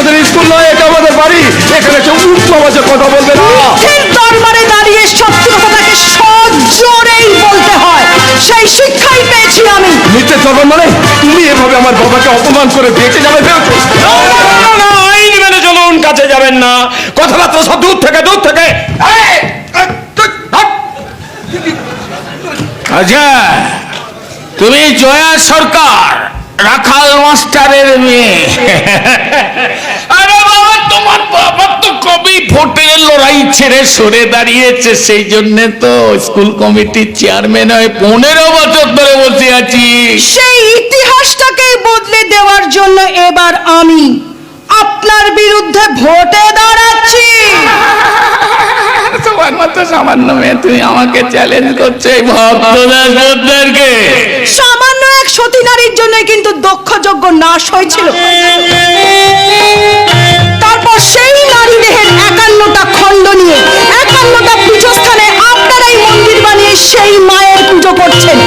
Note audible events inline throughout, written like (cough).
আমাদের স্কুল নয় এটা আমাদের বাড়ি। এখানে কেউ উচ্চ আওয়াজে কথা বলবে না। দরবারে দাঁড়িয়ে সত্যি কথাটাকে সজোরেই বলতে হয়। সেই শিক্ষাই পেয়েছি আমি। মিথ্যে চলবেন মানে তুমি এভাবে আমার বাবাকে অপমান করে বেঁচে যাবে আইন মেনে চলুন কাছে যাবেন না। কথাবার্তা সব দূর থেকে দূর থেকে। আচ্ছা তুমি জয়া সরকার রাখাল মাস্টারের মেয়ে। তোমার বাবা তো কবি ভোটের লড়াই ছেড়ে সরে দাঁড়িয়েছে সেই জন্য তো স্কুল কমিটির চেয়ারম্যান হয়ে পনেরো বছর ধরে বসে আছি। সেই ইতিহাসটাকে বদলে দেওয়ার জন্য এবার আমি আপনার বিরুদ্ধে ভোটে দাঁড়াচ্ছি। তোমার মতো সামান্য মেয়ে তুমি আমাকে চ্যালেঞ্জ করছ এই ভক্তদাসদেরকে সামান্য এক সতী নারীর জন্য কিন্তু দক্ষযজ্ঞ নাশ হয়েছিল। সেই নারী দেহের একান্নটা খণ্ড নিয়ে, একান্নটা পীঠস্থানে আপনারাই মন্দির বানিয়ে সেই মায়ের পুজো করছেন।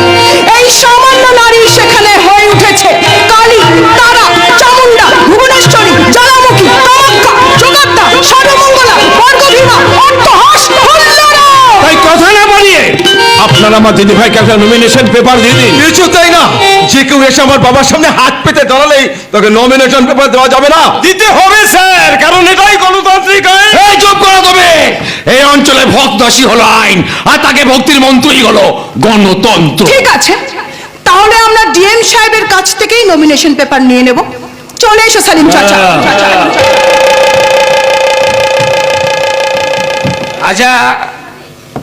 আপনারা আমার দিদি ভাইকে একটা নমিনেশন পেপার দিয়ে দিন কিছুতেই না? যে কেউ এসে আমার বাবার সামনে হাত পেতে দাঁড়ালেই তাকে নমিনেশন পেপার দেওয়া যাবে না। দিতে হবে স্যার কারণ এটাই গণতান্ত্রিক আইন। এই চুপ করো তবে। এই অঞ্চলে ভক্তদাসী হলো আইন আর তাকে ভক্তির মন্ত্রই হলো গণতন্ত্র। ঠিক আছে তাহলে আমরা ডিএম সাহেবের কাছ থেকেই নমিনেশন পেপার নিয়ে নেব। চলে এসো সালিম চাচা। আচ্ছা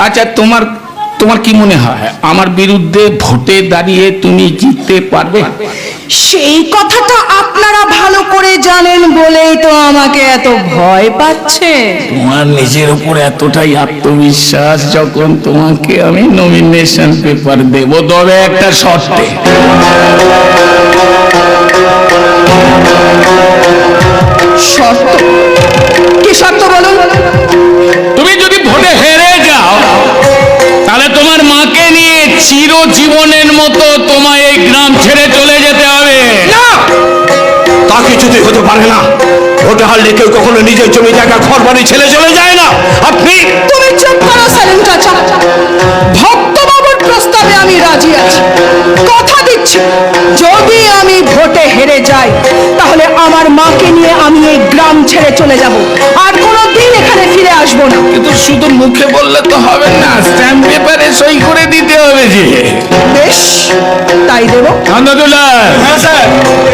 আচ্ছা তোমার তোমার কি মনে হয়? আমার বিরুদ্ধে ভোটে দাঁড়িয়ে তুমি জিততে পারবে? সেই কথাটা আপনারা ভালো করে জানেন বলেই তো আমাকে এত ভয় পাচ্ছে। তোমার নিজের উপর এতটাই আত্মবিশ্বাস যখন তোমাকে আমি নমিনেশন পেপার দেব তবে একটা শর্তে শর্ত। হতে পারে না। ভোটে হারলে কেউ কখনো নিজের জমি জায়গা ঘর বাড়ি ছেলে চলে যায় না। আপনি তুমি চুপ করো সালিম চাচা ভক্তবাবুর প্রস্তাবে আমি রাজি আছি। কথা দিচ্ছি, যদি আমি ভোটে হেরে যাই, তাহলে আমার মাকে নিয়ে আমি এই গ্রাম ছেড়ে চলে যাব। আর শুধু মুখে বললে তো হবে না স্ট্যাম্প পেপারে সই করে দিতে হবে যে। বেশ তাই দেবো। আন্দাদুল্লাহ হ্যাঁ স্যার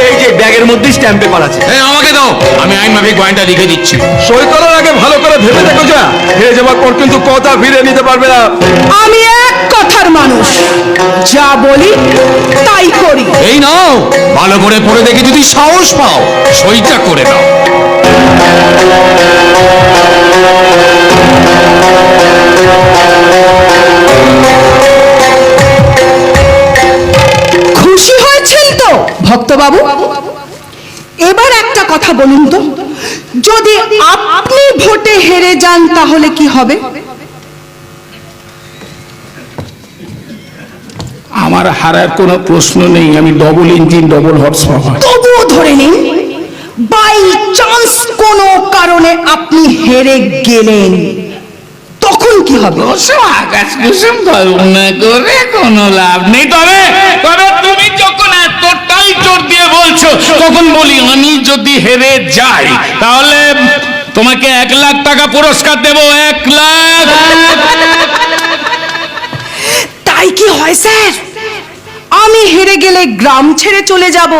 এই যে ব্যাগের মধ্যে স্ট্যাম্প পেপার আছে। এই আমাকে দাও আমি আইন মাফিক গয়নটা লিখে দিচ্ছি। সই করার আগে ভালো করে ভেবে দেখো যা হেরে যাওয়ার পর কিন্তু কথা ফিরে নিতে পারবে না। আমি এক কথার মানুষ যা বলি তাই করি। এই নাও ভালো করে পড়ে দেখে যদি সাহস পাও সইটা করে দাও খুশি হয়েছেন তো ভক্তবাবু? এবার একটা কথা বলুন তো। যদি আপনি ভোটে হেরে যান তাহলে কি হবে? আমার হারার কোনো প্রশ্ন নেই আমি double engine double horse power তবুও ধরে নিন বাই চান্স কোনো কারণে আপনি হেরে গেলেন। তখন কি হবে? ওসব আকাশ কুসুম কল্পনা করে কোনো লাভ নেই। তবে তবে তুমি যখন এতটাই জোর দিয়ে বলছো তখন বলি আমি যদি হেরে যাই তাহলে তোমাকে এক লাখ টাকা পুরস্কার দেবো এক লাখ। তাই কি হয় স্যার? আমি হেরে গেলে গ্রাম ছেড়ে চলে যাব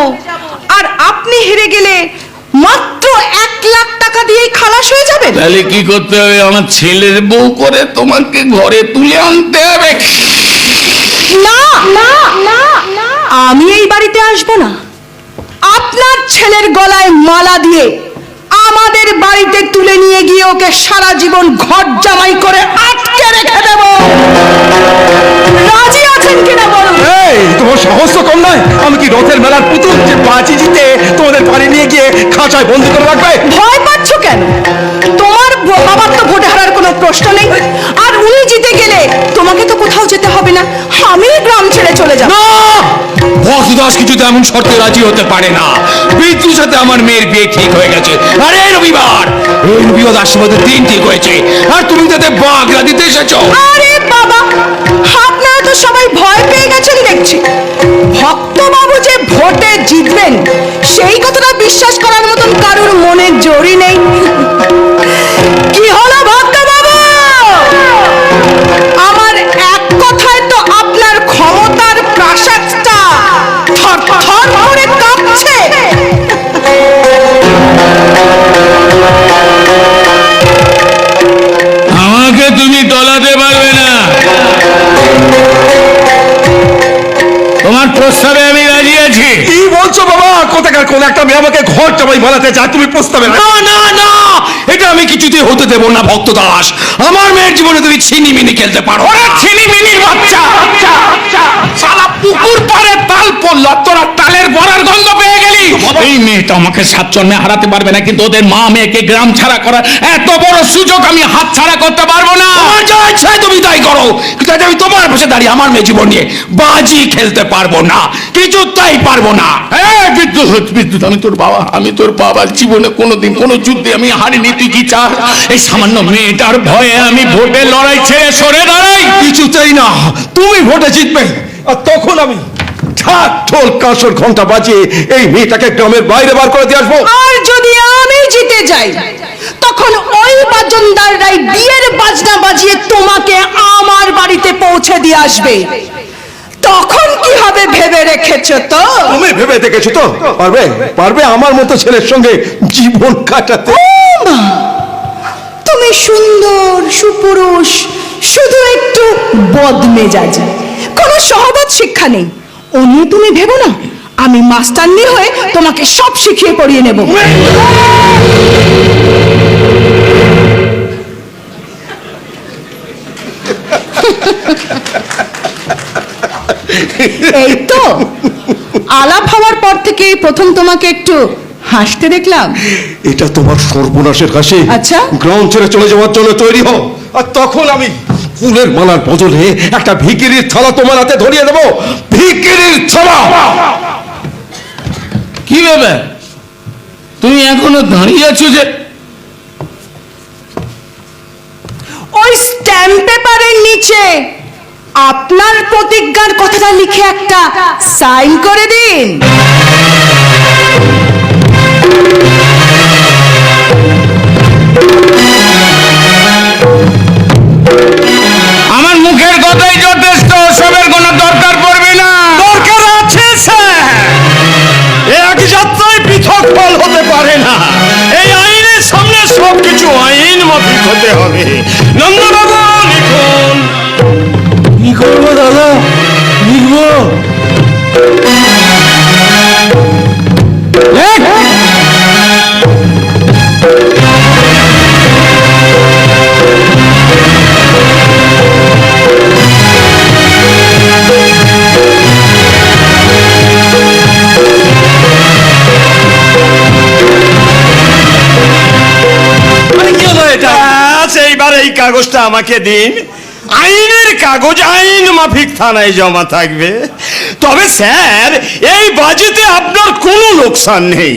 আর আপনি হেরে গেলে মাত্র এক লাখ টাকা দিয়েই খালাস হয়ে যাবে তাহলে কি করতে হবে? আমার ছেলের বউ করে তোমাকে ঘরে তুলে আনতে হবে। না না না না। আমি এই বাড়িতে আসব না। আপনার ছেলের গলায় মালা দিয়ে আমাদের বাড়িতে তুলে নিয়ে গিয়ে ওকে সারা জীবন ঘর জামাই করে আটকে রেখে দেব। রাজি আছেন কিনা বলুন? এই তোমার সাহস তো কম নয়। আমি কি রথের মেলার পুতুল যে বাজি জিতে তোমাদের বাড়ি নিয়ে গিয়ে খাঁচায় বন্দি করে রাখবে? ভয় পাচ্ছ কেন? তোমার বাবার তো ভোটে হারার কোনো প্রশ্ন নেই। আর উনি জিতে গেলে তোমাকে তো কোথাও যেতে হবে না। আমি গ্রাম ছেড়ে চলে যাব। দাস কিছুতে এমন শর্তে রাজি হতে পারে না। বিদ্যুর সাথে আমার মেয়ের বিয়ে ঠিক হয়ে গেছে। আর রবিবার! এই রবিবার মধ্যে দিন ঠিক হয়েছে। আর তুমি তাতে বাগড়া দিতে এসেছ। আরে বাবা, আপনারা তো সবাই ভয় পেয়ে গেছেন দেখছি। ভক্তবাবু যে ভোটে জিতবেন, সেই কথাটা বিশ্বাস করার মতন কারোর মনে জোরই নেই। কি হলো প্রস্তাবে আমি রাজি আছি। কি বলছো বাবা? কোথাকার কোন একটা মেয়ে আমাকে ঘর জামাই বলাতে চায় তুমি প্রস্তাবে না না না! এটা আমি কিছুতেই হতে দেব না ভক্ত দাস। আমার মেয়ের জীবনে তুমি ছিনি মিনি খেলতে পারো। ওরে ছিনিমিনির বাচ্চা! মেয়েটা আমাকে সাত জন্মে হারাতে পারবে না কিন্তু ওদের মা মেয়েকে গ্রাম ছাড়া করার এত বড় সুযোগ আমি হাত ছাড়া করতে পারব না। তুমি তাই করো। কিন্তু আমি তোমার পাশে দাঁড়িয়ে আমার মেয়ে জীবন নিয়ে বাজি খেলতে পারব না কিছু তাই পারব না। বিদ্যুৎ বিদ্যুৎ আমি তোর বাবা আমি তোর বাবার জীবনে কোনোদিন কোনো যুদ্ধে আমি হারিনি তুই কি চাস? এই সামান্য মেয়েটার ভয়ে আমি ভোটে লড়াই ছেড়ে সরে দাঁড়াই। কিছুতেই না তুমি ভোটে জিতবে আর তখন আমি ঢাক ঢোল কাঁসর ঘণ্টা বাজিয়ে এই মেয়েটাকে গ্রামের বাইরে বার করে দিয়ে আসব। আর যদি আমি জিতে যাই তখন ওই বাজনদাররাই বিয়ের বাজনা বাজিয়ে তোমাকে আমার বাড়িতে পৌঁছে দিয়ে আসবে। তখন কি হবে ভেবে রেখেছো তো? তুমি ভেবে দেখেছ তো? পারবে? পারবে আমার মতো ছেলের সঙ্গে জীবন কাটাতে। তুমি সুন্দর সুপুরুষ শুধু একটু বদমেজাজ। কোনো সহবত শিক্ষা নেই। ও নিয়ে তুমি ভেবো না আমি মাস্টারনি হয়ে তোমাকে সব শিখিয়ে পড়িয়ে নেব। (laughs) এই তো আলাপ হওয়ার পর থেকে প্রথম তোমাকে একটু হাসতে দেখলাম। এটা তোমার সর্বনাশের কাছে আচ্ছা। গ্রাম ছেড়ে চলে যাওয়ার জন্য তৈরি হও। আর তখন আমি ফুলের মালার বদলে একটা ভিকিরির থালা তোমার হাতে ধরিয়ে দেবো। ভিকিরির থালা! কি ভেবে তুমি এখনও দাঁড়িয়ে আছো যে? ওই স্ট্যাম্প পেপারের নিচে আপনার প্রতিজ্ঞার কথাটা লিখে একটা সাইন করে দিন। আমার মুখের কথাই যথেষ্ট সবের কোনো দরকার পড়বে না। দরকার আছে স্যার। এক যাত্রায় পৃথক ফল হতে পারে না। এই আইনের সামনে সবকিছু আইন মাফিক হতে হবে। নন্দবাবু লিখুন। কি করব দাদা? কাগজটা আমাকে দিন। আইনের কাগজ, আইন মাফিক থানায় জমা থাকবে। তবে স্যার, এই বাজেতে আপনার কোনো লোকসান নেই।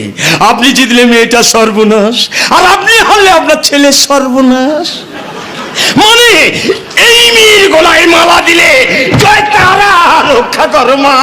আপনি জিতলে মেয়েটা সর্বনাশ, আর আপনি হারলে আপনার ছেলের সর্বনাশ। মানে এই মেয়ের গলায় মালা দিলে জয় তারা, রক্ষা করো মা।